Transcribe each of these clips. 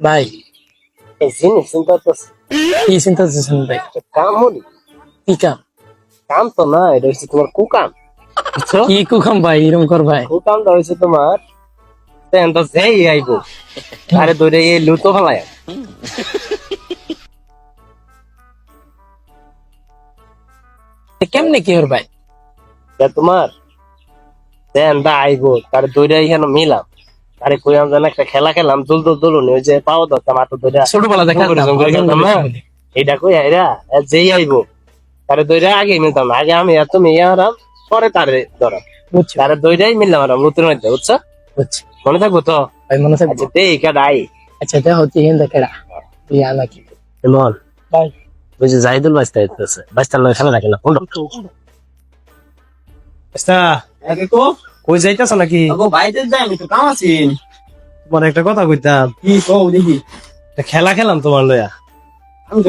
ভাই এই জিনিস চিন্তা করতেছি। কি চিন্তা করছেন ভাই কাম হলি। কি কাম? কাম তো না এটা হচ্ছে তোমার কুকাম। বুঝছ কি কুকাম ভাই এরকম কর ভাই। কুকামটা হচ্ছে তোমার তেন যেই আইবো। আরে ধরে এই লুতো ফেলায়। কেমনে কি হর ভাই? তোমার তেন আইবো তার দৌড়ে এখানে মিলাম। আরে কইলাম যেন একটা খেলা খেলাম দুল দুল দুলুন ওই যে পাও ধরতাম আতো ধরে। ছোটবেলা দেখা না। এইটা কই আইরা যেই আইবো। তারে দৌড়ে আগে মিলতাম আগে আমি এত মেয়ে আরাম পরে তারে ধরাম। তারে দৌড়াই মিললাম আরাম মধ্যে বুঝছ? বুঝছি। মনে থাকব তো? মনে থাকবে। আচ্ছা দেই কাদাই আচ্ছা এটা হচ্ছে হিন্দা কেডা ইয়া নাকি। এমন ভাই। যে জাহিদুল লয় খেলা রাখে না কোনটা? কই যাইতাছ নাকি? আগো বাইরে যাই আমি তো কাম আছি। তোমার একটা কথা কইতাম। কি কও দেখি। খেলা খেলাম তোমার লয়া আমি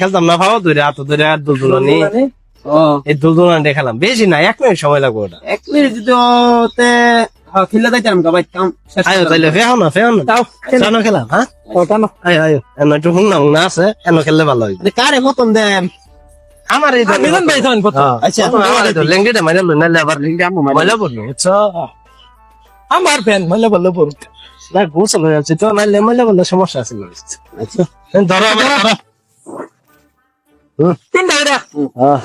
খেলতাম না ভাবো ধরে হাত ধরে আর দুলদুলানি। এই দুলদুলানি দেখালাম বেশি না এক মিনিট সময় লাগবে ওটা। এক মিনিট তো তে হ্যাঁ খেলে যাইতাম গাবাই কাম শেষ আয়ো তাইলে ফেহাও না ফেহাও না। তাও খেলাম হ্যাঁ? না আয়ো আয়ো। এন একটু হুংনা হুংনা আছে এন খেললে ভালো হইবে। কারে মতন দেন? আমার এই মিলন ভাই তখন কত আচ্ছা আমার এই লেঙ্গিটা মাইরা লই নালে আবার লেঙ্গি আমু মাইরা বলল বুঝছ আমার ফ্যান মনে বলল পড়ু না গোসল হয়ে যাচ্ছে তো নাইলে মাইরা বললে সমস্যা আছে আচ্ছা। ধরো আবার ধরো। হ্যাঁ।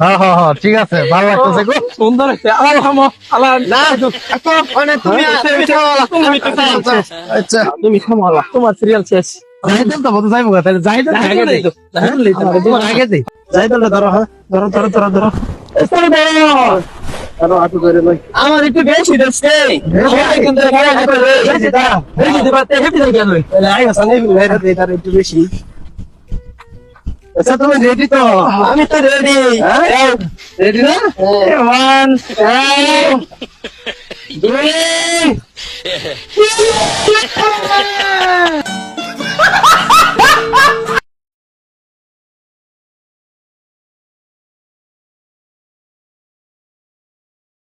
হ্যাঁ হ্যাঁ হ্যাঁ ঠিক আছে ভালো লাগতেছে গো। সুন্দর একটা আল্লাহ আল্লাহ না মানে তুমি আচ্ছা তুমি খামো আল্লাহ তোমার সিরিয়াল শেষ। যাইতেন তো বলতে যাইবো তাহলে যাইতেন আগে দেই তোমার আগে দেই যাইতেন ধরো হ্যাঁ ধরো ধরো ধরো ধরো। ধরো আমার একটু বেশি তাহলে তার একটু বেশি। আচ্ছা তুমি রেডি তো? আমি তো রেডি রেডি না? ওয়ান দুই